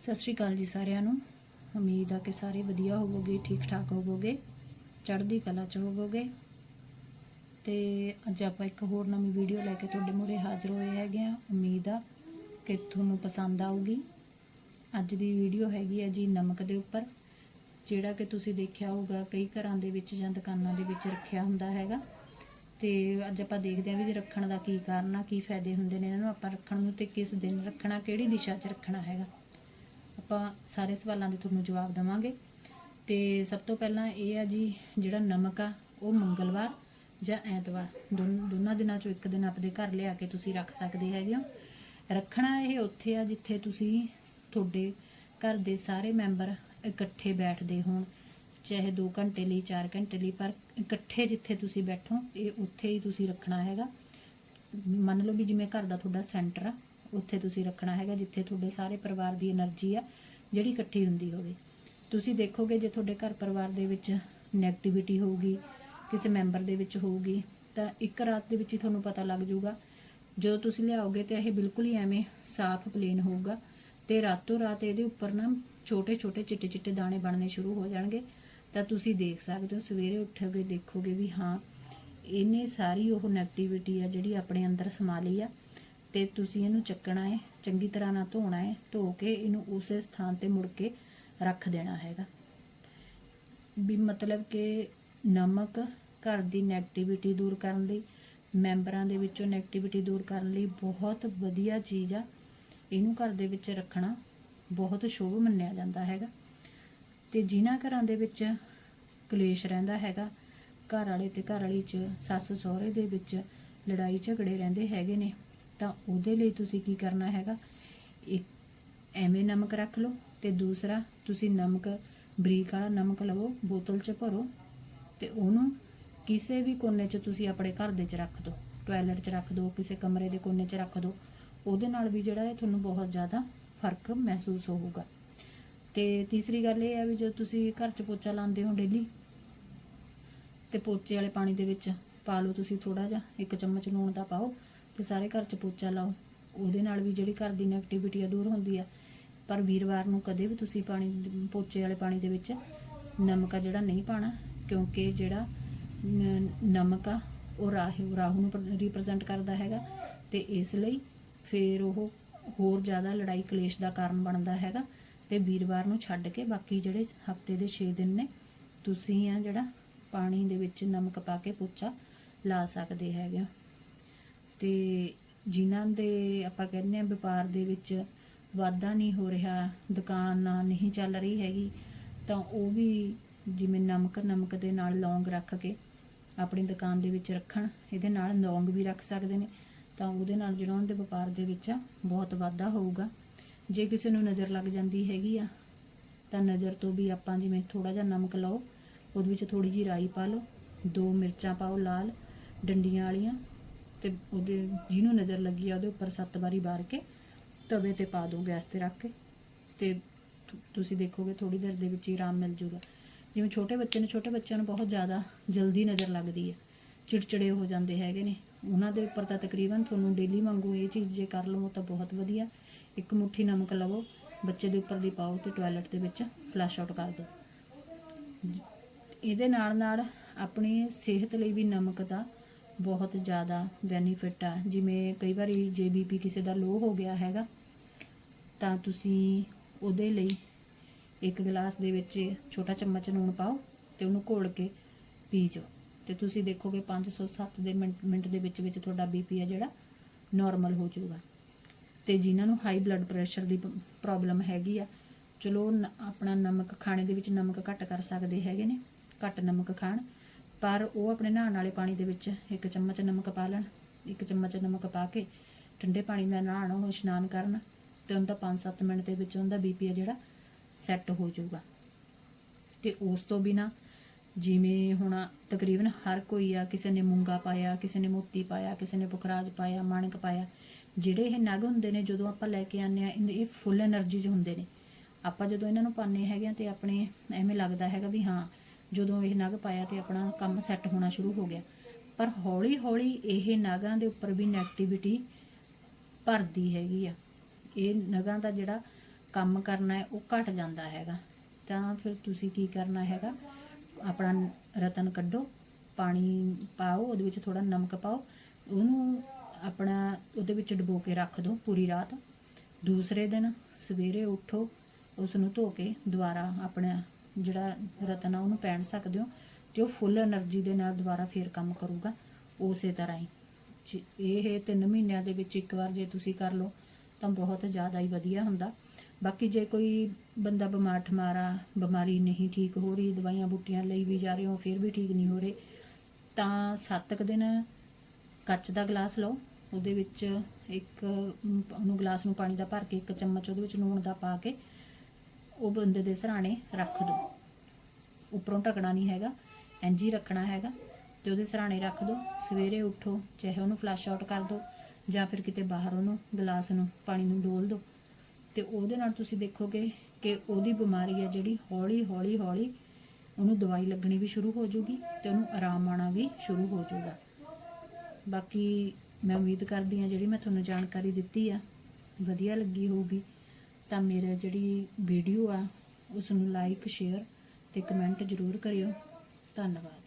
ਸਤਿ ਸ਼੍ਰੀ ਅਕਾਲ ਜੀ ਸਾਰਿਆਂ ਨੂੰ। ਉਮੀਦ ਆ ਕਿ ਸਾਰੇ ਵਧੀਆ ਹੋਵੋਗੇ, ਠੀਕ ਠਾਕ ਹੋਵੋਗੇ, ਚੜ੍ਹਦੀ ਕਲਾ ਚ ਹੋਵੋਗੇ। ਤੇ ਅੱਜ ਆਪਾਂ ਇੱਕ ਹੋਰ ਨਵੀਂ ਵੀਡੀਓ ਲੈ ਕੇ ਤੁਹਾਡੇ ਮੂਹਰੇ ਹਾਜ਼ਰ ਹੋਏ ਹੈਗੇ ਆ ਉਮੀਦ ਆ ਕਿ ਤੁਹਾਨੂੰ ਪਸੰਦ ਆਊਗੀ। ਅੱਜ ਦੀ ਵੀਡੀਓ ਹੈਗੀ ਆ ਜੀ ਨਮਕ ਦੇ ਉੱਪਰ, ਜਿਹੜਾ ਕਿ ਤੁਸੀਂ ਦੇਖਿਆ ਹੋਊਗਾ, ਕਈ ਘਰਾਂ ਦੇ ਵਿੱਚ ਜਾਂ ਦੁਕਾਨਾਂ ਦੇ ਵਿੱਚ ਰੱਖਿਆ ਹੁੰਦਾ ਹੈਗਾ। ਤੇ ਅੱਜ ਆਪਾਂ ਦੇਖਦੇ ਹਾਂ ਵੀ ਰੱਖਣ ਦਾ ਕੀ ਕਾਰਨ ਆ, ਕੀ ਫਾਇਦੇ ਹੁੰਦੇ ਨੇ, ਇਹਨਾਂ ਨੂੰ ਆਪਾਂ ਰੱਖਣ ਨੂੰ ਤੇ ਕਿਸ ਦਿਨ ਰੱਖਣਾ, ਕਿਹੜੀ ਦਿਸ਼ਾ 'ਚ ਰੱਖਣਾ ਹੈਗਾ। ਆਪਾਂ ਸਾਰੇ ਸਵਾਲਾਂ ਦੇ ਤੁਹਾਨੂੰ ਜਵਾਬ ਦੇਵਾਂਗੇ। ਤੇ ਸਭ ਤੋਂ ਪਹਿਲਾਂ ਇਹ ਆ ਜੀ, ਜਿਹੜਾ ਨਮਕ ਆ, ਉਹ ਮੰਗਲਵਾਰ ਜਾਂ ਐਤਵਾਰ। ਦੋਨ- ਦੋਨਾਂ ਦਿਨਾਂ ਚੋਂ ਇੱਕ ਦਿਨ ਆਪਦੇ ਘਰ ਲਿਆ ਕੇ ਤੁਸੀਂ ਰੱਖ ਸਕਦੇ ਹੈਗੇ ਹੋ। ਰੱਖਣਾ ਇਹ ਉੱਥੇ ਆ ਜਿੱਥੇ ਤੁਸੀਂ ਤੁਹਾਡੇ ਘਰ ਦੇ ਸਾਰੇ ਮੈਂਬਰ ਇਕੱਠੇ ਬੈਠਦੇ ਹੋਣ। ਚਾਹੇ 2 ਘੰਟੇ ਲਈ 4 ਘੰਟੇ ਲਈ, ਪਰ ਇਕੱਠੇ ਜਿੱਥੇ ਤੁਸੀਂ ਬੈਠੋ, ਇਹ ਉੱਥੇ ਹੀ ਤੁਸੀਂ ਰੱਖਣਾ ਹੈਗਾ। ਮੰਨ ਲਓ ਵੀ ਜਿਵੇਂ ਘਰ ਦਾ ਤੁਹਾਡਾ ਸੈਂਟਰ ਆ ਉੱਥੇ ਤੁਸੀਂ ਰੱਖਣਾ ਹੈਗਾ, ਜਿੱਥੇ ਤੁਹਾਡੇ ਸਾਰੇ ਪਰਿਵਾਰ ਦੀ એનર્ਜੀ ਆ, ਜਿਹੜੀ ਇਕੱਠੀ ਹੁੰਦੀ ਹੋਵੇ। ਤੁਸੀਂ ਦੇਖੋਗੇ ਜੇ ਤੁਹਾਡੇ ਘਰ ਪਰਿਵਾਰ ਦੇ ਵਿੱਚ ਨੈਗੇਟਿਵਿਟੀ ਹੋਊਗੀ, ਕਿਸੇ ਮੈਂਬਰ ਦੇ ਵਿੱਚ ਹੋਊਗੀ, ਤਾਂ ਇੱਕ ਰਾਤ ਦੇ ਵਿੱਚ ਹੀ ਤੁਹਾਨੂੰ ਪਤਾ ਲੱਗ ਜਾਊਗਾ। ਜਦੋਂ ਤੁਸੀਂ ਲਿਆਓਗੇ ਤੇ ਇਹ ਬਿਲਕੁਲ ਹੀ ਐਵੇਂ ਸਾਫ਼ ਪਲੇਨ ਹੋਊਗਾ ਤੇ ਰਾਤੋਂ ਰਾਤ ਇਹਦੇ ਉੱਪਰ ਨਾ ਛੋਟੇ ਛੋਟੇ ਚਿੱਟੇ ਚਿੱਟੇ ਦਾਣੇ ਬਣਨੇ ਸ਼ੁਰੂ ਹੋ ਜਾਣਗੇ। ਤਾਂ ਤੁਸੀਂ ਦੇਖ ਸਕਦੇ ਹੋ, ਸਵੇਰੇ ਉੱਠੋਗੇ ਦੇਖੋਗੇ ਵੀ ਹਾਂ, ਇਹਨੇ ਸਾਰੀ ਉਹ ਨੈਗੇਟਿਵਿਟੀ ਆ ਜਿਹੜੀ ਆਪਣੇ ਅੰਦਰ ਸਮਾ ਲਈ ਆ। ਤੇ ਤੁਸੀਂ ਇਹਨੂੰ ਚੱਕਣਾ ਹੈ, ਚੰਗੀ ਤਰ੍ਹਾਂ ਨਾਲ ਧੋਣਾ ਹੈ, ਧੋ ਕੇ ਇਹਨੂੰ ਉਸੇ ਸਥਾਨ ਤੇ ਮੁੜ ਕੇ ਰੱਖ ਦੇਣਾ ਹੈਗਾ। ਵੀ ਮਤਲਬ ਕਿ ਨਮਕ ਘਰ ਦੀ ਨੈਗੇਟਿਵਿਟੀ ਦੂਰ ਕਰਨ ਲਈ, ਮੈਂਬਰਾਂ ਦੇ ਵਿੱਚੋਂ ਨੈਗੇਟਿਵਿਟੀ ਦੂਰ ਕਰਨ ਲਈ ਬਹੁਤ ਵਧੀਆ ਚੀਜ਼ ਆ। ਇਹਨੂੰ ਘਰ ਦੇ ਵਿੱਚ ਰੱਖਣਾ ਬਹੁਤ ਸ਼ੁਭ ਮੰਨਿਆ ਜਾਂਦਾ ਹੈਗਾ। ਤੇ ਜਿਨ੍ਹਾਂ ਘਰਾਂ ਦੇ ਵਿੱਚ ਕਲੇਸ਼ ਰਹਿੰਦਾ ਹੈਗਾ, ਘਰ ਵਾਲੇ ਤੇ ਘਰ ਵਾਲੀ ਚ, ਸੱਸ ਸਹੁਰੇ ਦੇ ਵਿੱਚ ਲੜਾਈ ਝਗੜੇ ਰਹਿੰਦੇ ਹੈਗੇ ਨੇ ਤਾਂ ਉਹਦੇ ਲਈ ਤੁਸੀਂ ਕੀ ਕਰਨਾ ਹੈਗਾ? ਇੱਕ ਐਵੇਂ ਨਮਕ ਰੱਖ ਲਓ ਤੇ ਦੂਸਰਾ ਤੁਸੀਂ ਨਮਕ, ਬਰੀਕ ਵਾਲਾ ਨਮਕ ਲਵੋ, ਬੋਤਲ 'ਚ ਭਰੋ ਤੇ ਉਹਨੂੰ ਕਿਸੇ ਵੀ ਕੋਨੇ 'ਚ ਤੁਸੀਂ ਆਪਣੇ ਘਰ ਦੇ 'ਚ ਰੱਖ ਦਿਓ ਟਾਇਲਟ 'ਚ ਰੱਖ ਦਿਓ ਕਿਸੇ ਕਮਰੇ ਦੇ ਕੋਨੇ 'ਚ ਰੱਖ ਦਿਓ ਉਹਦੇ ਨਾਲ ਵੀ ਜਿਹੜਾ ਹੈ ਤੁਹਾਨੂੰ ਬਹੁਤ ਜ਼ਿਆਦਾ ਫ਼ਰਕ ਮਹਿਸੂਸ ਹੋਊਗਾ। ਤੇ ਤੀਸਰੀ ਗੱਲ ਇਹ ਹੈ ਵੀ ਜਦੋਂ ਤੁਸੀਂ ਘਰ 'ਚ ਪੋਚਾ ਲਾਉਂਦੇ ਹੋ ਡੇਲੀ ਤੇ ਪੋਚੇ ਵਾਲੇ ਪਾਣੀ ਦੇ ਵਿੱਚ ਪਾ ਲਓ ਤੁਸੀਂ ਥੋੜਾ ਜਿਹਾ, ਇੱਕ ਚਮਚ ਲੂਣ ਦਾ ਪਾਓ ਤੇ ਸਾਰੇ ਘਰ 'ਚ ਪੋਚਾ ਲਾਓ, ਉਹਦੇ ਨਾਲ ਵੀ ਜਿਹੜੀ ਘਰ ਦੀ ਨੈਗੇਟਿਵਿਟੀ ਆ, ਦੂਰ ਹੁੰਦੀ ਆ ਪਰ ਵੀਰਵਾਰ ਨੂੰ ਕਦੇ ਵੀ ਤੁਸੀਂ ਪਾਣੀ ਪੋਚੇ ਵਾਲੇ ਪਾਣੀ ਦੇ ਵਿੱਚ ਨਮਕ ਆ ਜਿਹੜਾ ਨਹੀਂ ਪਾਣਾ, ਕਿਉਂਕਿ ਜਿਹੜਾ ਨਮਕ ਆ, ਉਹ ਰਾਹੂ ਰਾਹੂ ਨੂੰ ਰਿਪਰੈਜ਼ੈਂਟ ਕਰਦਾ ਹੈਗਾ ਤੇ ਇਸ ਲਈ ਫਿਰ ਉਹ ਹੋਰ ਜ਼ਿਆਦਾ ਲੜਾਈ ਕਲੇਸ਼ ਦਾ ਕਾਰਨ ਬਣਦਾ ਹੈਗਾ ਤੇ ਵੀਰਵਾਰ ਨੂੰ ਛੱਡ ਕੇ ਬਾਕੀ ਜਿਹੜੇ ਹਫ਼ਤੇ ਦੇ 6 ਦਿਨ ਨੇ, ਤੁਸੀਂ ਆ ਜਿਹੜਾ ਪਾਣੀ ਦੇ ਵਿੱਚ ਨਮਕ ਪਾ ਕੇ ਪੋਚਾ ਲਾ ਸਕਦੇ ਹੈਗੇ ਹੋ। ਤੇ ਜਿਨ੍ਹਾਂ ਦੇ ਆਪਾਂ ਕਹਿੰਦੇ ਆ ਵਪਾਰ ਦੇ ਵਿੱਚ ਵਾਧਾ ਨਹੀਂ ਹੋ ਰਿਹਾ, ਦੁਕਾਨ ਨਹੀਂ ਚੱਲ ਰਹੀ ਹੈਗੀ, ਤਾਂ ਉਹ ਵੀ ਜਿਵੇਂ ਨਮਕ ਨਮਕ ਦੇ ਨਾਲ ਲੌਂਗ ਰੱਖ ਕੇ ਆਪਣੀ ਦੁਕਾਨ ਦੇ ਵਿੱਚ ਰੱਖਣ, ਇਹਦੇ ਨਾਲ ਲੌਂਗ ਵੀ ਰੱਖ ਸਕਦੇ ਨੇ, ਤਾਂ ਉਹਦੇ ਨਾਲ ਜਿਹੜਾ ਉਹਨਾਂ ਦੇ ਵਪਾਰ ਦੇ ਵਿੱਚ ਆ, ਬਹੁਤ ਵਾਧਾ ਹੋਊਗਾ। ਜੇ ਕਿਸੇ ਨੂੰ ਨਜ਼ਰ ਲੱਗ ਜਾਂਦੀ ਹੈਗੀ ਆ, ਤਾਂ ਨਜ਼ਰ ਤੋਂ ਵੀ ਆਪਾਂ ਜਿਵੇਂ ਥੋੜਾ ਜਿਹਾ ਨਮਕ ਲਓ, ਉਹਦੇ ਵਿੱਚ ਥੋੜੀ ਜਿਹੀ ਰਾਈ ਪਾ ਲਓ, ਦੋ ਮਿਰਚਾਂ ਪਾਓ ਲਾਲ, ਡੰਡੀਆਂ ਵਾਲੀਆਂ ਤੇ ਉਹਦੇ ਜਿਹਨੂੰ ਨਜ਼ਰ ਲੱਗੀ ਆ ਉਹਦੇ ਉੱਪਰ ਸੱਤ ਵਾਰੀ ਬਾਰ ਕੇ ਤਵੇ ਤੇ ਪਾ ਦਿਓ ਗੈਸ ਤੇ ਰੱਖ ਕੇ ਤੇ ਤੁਸੀਂ ਦੇਖੋਗੇ ਥੋੜੀ ਦੇਰ ਦੇ ਵਿੱਚ ਹੀ ਆਰਾਮ ਮਿਲ ਜੂਗਾ। ਜਿਵੇਂ ਛੋਟੇ ਬੱਚੇ ਨੇ, ਛੋਟੇ ਬੱਚਿਆਂ ਨੂੰ ਬਹੁਤ ਜ਼ਿਆਦਾ ਜਲਦੀ ਨਜ਼ਰ ਲੱਗਦੀ ਹੈ। ਚਿੜਚਿੜੇ ਹੋ ਜਾਂਦੇ ਹੈਗੇ ਨੇ। ਉਹਨਾਂ ਦੇ ਉੱਪਰ ਤਾਂ ਤਕਰੀਬਨ ਤੁਹਾਨੂੰ ਡੇਲੀ ਵਾਂਗੂ ਇਹ ਚੀਜ਼ ਜੇ ਕਰ ਲਵੋ ਤਾਂ ਬਹੁਤ ਵਧੀਆ। ਇੱਕ ਮੁੱਠੀ ਨਮਕ ਲਵੋ, ਬੱਚੇ ਦੇ ਉੱਪਰ ਦੀ ਪਾਓ ਤੇ ਟਾਇਲਟ ਦੇ ਵਿੱਚ ਫਲੈਸ਼ ਆਊਟ ਕਰ ਦਿਓ ਇਹਦੇ ਨਾਲ ਨਾਲ ਆਪਣੀ ਸਿਹਤ ਲਈ ਵੀ ਨਮਕ ਦਾ ਬਹੁਤ ਜ਼ਿਆਦਾ ਬੈਨੀਫਿਟ ਆ। ਜਿਵੇਂ ਕਈ ਵਾਰੀ ਜੇ ਬੀਪੀ ਕਿਸੇ ਦਾ ਲੋ ਹੋ ਗਿਆ ਹੈਗਾ, ਤਾਂ ਤੁਸੀਂ ਉਹਦੇ ਲਈ ਇੱਕ ਗਲਾਸ ਦੇ ਵਿੱਚ ਛੋਟਾ ਚਮਚ ਲੂਣ ਪਾਓ ਤੇ ਉਹਨੂੰ ਘੋਲ ਕੇ ਪੀ ਜਾਓ। ਤੇ ਤੁਸੀਂ ਦੇਖੋਗੇ 507 ਦੇ ਮਿੰਟ ਮਿੰਟ ਦੇ ਵਿੱਚ ਵਿੱਚ ਤੁਹਾਡਾ ਬੀਪੀ ਆ ਜਿਹੜਾ ਨਾਰਮਲ ਹੋ ਜਾਊਗਾ। ਤੇ ਜਿਨ੍ਹਾਂ ਨੂੰ ਹਾਈ ਬਲੱਡ ਪ੍ਰੈਸ਼ਰ ਦੀ ਪ੍ਰੋਬਲਮ ਹੈਗੀ ਆ, ਚਲੋ ਨ- ਆਪਣਾ ਨਮਕ, ਖਾਣੇ ਦੇ ਵਿੱਚ ਨਮਕ ਘੱਟ ਕਰ ਸਕਦੇ ਹੈਗੇ ਨੇ। ਘੱਟ ਨਮਕ ਖਾਣ। ਪਰ ਉਹ ਆਪਣੇ ਨਹਾਉਣ ਵਾਲੇ ਪਾਣੀ ਦੇ ਵਿੱਚ ਇੱਕ ਚਮਚ ਨਮਕ ਪਾ ਲੈਣ, ਇੱਕ ਚਮਚ ਨਮਕ ਪਾ ਕੇ ਠੰਡੇ ਪਾਣੀ ਦਾ ਨਹਾਉਣ ਉਹ ਇਸ਼ਨਾਨ ਕਰਨ ਤੇ ਉਹਦਾ 5-7 ਮਿੰਟ ਦੇ ਵਿੱਚ ਉਹਦਾ ਬੀਪੀ ਆ ਜਿਹੜਾ ਸੈੱਟ ਹੋ ਜਾਊਗਾ। ਤੇ ਉਸ ਤੋਂ ਬਿਨਾ ਜਿਵੇਂ ਹੁਣ ਤਕਰੀਬਨ ਹਰ ਕੋਈ ਆ, ਕਿਸੇ ਨੇ ਮੂੰਗਾ ਪਾਇਆ, ਕਿਸੇ ਨੇ ਮੋਤੀ ਪਾਇਆ, ਕਿਸੇ ਨੇ ਬੁਖਰਾਜ ਪਾਇਆ, ਮਾਣਕ ਪਾਇਆ, ਜਿਹੜੇ ਇਹ ਨਗ ਹੁੰਦੇ ਨੇ ਜਦੋਂ ਆਪਾਂ ਲੈ ਕੇ ਆਨੇ ਆ ਇਹ ਫੁੱਲ એનર્ਜੀ 'ਚ ਹੁੰਦੇ ਨੇ। ਆਪਾਂ ਜਦੋਂ ਇਹਨਾਂ ਨੂੰ ਪਾਣੇ ਹੈਗੇ ਆ ਤੇ ਆਪਣੇ ਐਵੇਂ ਲੱਗਦਾ ਹੈਗਾ ਵੀ ਹਾਂ ਜਦੋਂ ਇਹ ਨਗ ਪਾਇਆ ਤੇ ਆਪਣਾ ਕੰਮ ਸੈੱਟ ਹੋਣਾ ਸ਼ੁਰੂ ਹੋ ਗਿਆ। ਪਰ ਹੌਲੀ ਹੌਲੀ ਇਹ ਨਗਾਂ ਦੇ ਉੱਪਰ ਵੀ ਨੈਗੇਟਿਵਿਟੀ ਭਰਦੀ ਹੈਗੀ ਆ। ਇਹ ਨਗਾਂ ਦਾ ਜਿਹੜਾ ਕੰਮ ਕਰਨਾ ਹੈ, ਉਹ ਘਟ ਜਾਂਦਾ ਹੈਗਾ। ਤਾਂ ਫਿਰ ਤੁਸੀਂ ਕੀ ਕਰਨਾ ਹੈਗਾ? ਆਪਣਾ ਰਤਨ ਕੱਢੋ, ਪਾਣੀ ਪਾਓ, ਉਹਦੇ ਵਿੱਚ ਥੋੜਾ ਨਮਕ ਪਾਓ। ਉਹਨੂੰ ਆਪਣਾ ਉਹਦੇ ਵਿੱਚ ਡੁਬੋ ਕੇ ਰੱਖ ਦਿਓ ਪੂਰੀ ਰਾਤ। ਦੂਸਰੇ ਦਿਨ ਸਵੇਰੇ ਉੱਠੋ ਉਸ ਨੂੰ ਧੋ ਕੇ ਦੁਬਾਰਾ ਆਪਣਾ ਜਿਹੜਾ ਰਤਨ ਆ, ਉਹਨੂੰ ਪਹਿਨ ਸਕਦੇ ਹੋ ਤੇ ਉਹ ਫੁੱਲ એનર્ਜੀ ਦੇ ਨਾਲ ਦੁਬਾਰਾ ਫੇਰ ਕੰਮ ਕਰੂਗਾ, ਉਸੇ ਤਰ੍ਹਾਂ ਹੀ। ਇਹ ਤਿੰਨ ਮਹੀਨਿਆਂ ਦੇ ਵਿੱਚ ਇੱਕ ਵਾਰ ਜੇ ਤੁਸੀਂ ਕਰ ਲਓ, ਤਾਂ ਬਹੁਤ ਜ਼ਿਆਦਾ ਹੀ ਵਧੀਆ ਹੁੰਦਾ। ਬਾਕੀ ਜੇ ਕੋਈ ਬੰਦਾ ਬਿਮਾਰ ਠਮਾਰਾ, ਬਿਮਾਰੀ ਨਹੀਂ ਠੀਕ ਹੋ ਰਹੀ, ਦਵਾਈਆਂ ਬੁੱਟੀਆਂ ਲਈ ਵੀ ਜਾ ਰਹੇ ਹੋ, ਫਿਰ ਵੀ ਠੀਕ ਨਹੀਂ ਹੋ ਰਹੇ, ਤਾਂ ਸੱਤ 7 ਦਿਨ ਕੱਚ ਦਾ ਗਲਾਸ ਲਓ, ਉਹਦੇ ਵਿੱਚ ਇੱਕ, ਉਹਨੂੰ ਗਲਾਸ ਨੂੰ ਪਾਣੀ ਦਾ ਭਰ ਕੇ ਇੱਕ ਚਮਚ ਉਹਦੇ ਵਿੱਚ ਲੂਣ ਦਾ ਪਾ ਕੇ ਉਹ ਬੰਦੇ ਦੇ ਸਰਾਣੇ ਰੱਖ ਦਿਓ ਉੱਪਰੋਂ ਢਕਣਾ ਨਹੀਂ ਹੈਗਾ, ਇੰਝ ਹੀ ਰੱਖਣਾ ਹੈਗਾ। ਤੇ ਉਹਦੇ ਸਰਾਣੇ ਰੱਖ ਦਿਓ ਸਵੇਰੇ ਉੱਠੋ, ਚਾਹੇ ਉਹਨੂੰ ਫਲੱਸ਼ ਆਊਟ ਕਰ ਦਿਓ ਜਾਂ ਫਿਰ ਕਿਤੇ ਬਾਹਰ ਉਹਨੂੰ ਗਲਾਸ ਨੂੰ, ਪਾਣੀ ਨੂੰ ਡੋਲ ਦਿਓ ਤੇ ਉਹਦੇ ਨਾਲ ਤੁਸੀਂ ਦੇਖੋਗੇ ਕਿ ਉਹਦੀ ਬਿਮਾਰੀ ਹੈ ਜਿਹੜੀ ਹੌਲੀ ਹੌਲੀ ਹੌਲੀ ਉਹਨੂੰ ਦਵਾਈ ਲੱਗਣੀ ਵੀ ਸ਼ੁਰੂ ਹੋ ਜਾਊਗੀ ਤੇ ਉਹਨੂੰ ਆਰਾਮ ਆਉਣਾ ਵੀ ਸ਼ੁਰੂ ਹੋ ਜਾਊਗਾ ਬਾਕੀ ਮੈਂ ਉਮੀਦ ਕਰਦੀ ਹਾਂ ਜਿਹੜੀ ਮੈਂ ਤੁਹਾਨੂੰ ਜਾਣਕਾਰੀ ਦਿੱਤੀ ਆ, ਵਧੀਆ ਲੱਗੀ ਹੋਊਗੀ। ਤਾਂ ਮੇਰੇ ਜਿਹੜੀ ਵੀਡੀਓ ਆ ਉਸ ਨੂੰ ਲਾਈਕ ਸ਼ੇਅਰ ਤੇ ਕਮੈਂਟ ਜ਼ਰੂਰ ਕਰਿਓ। ਧੰਨਵਾਦ।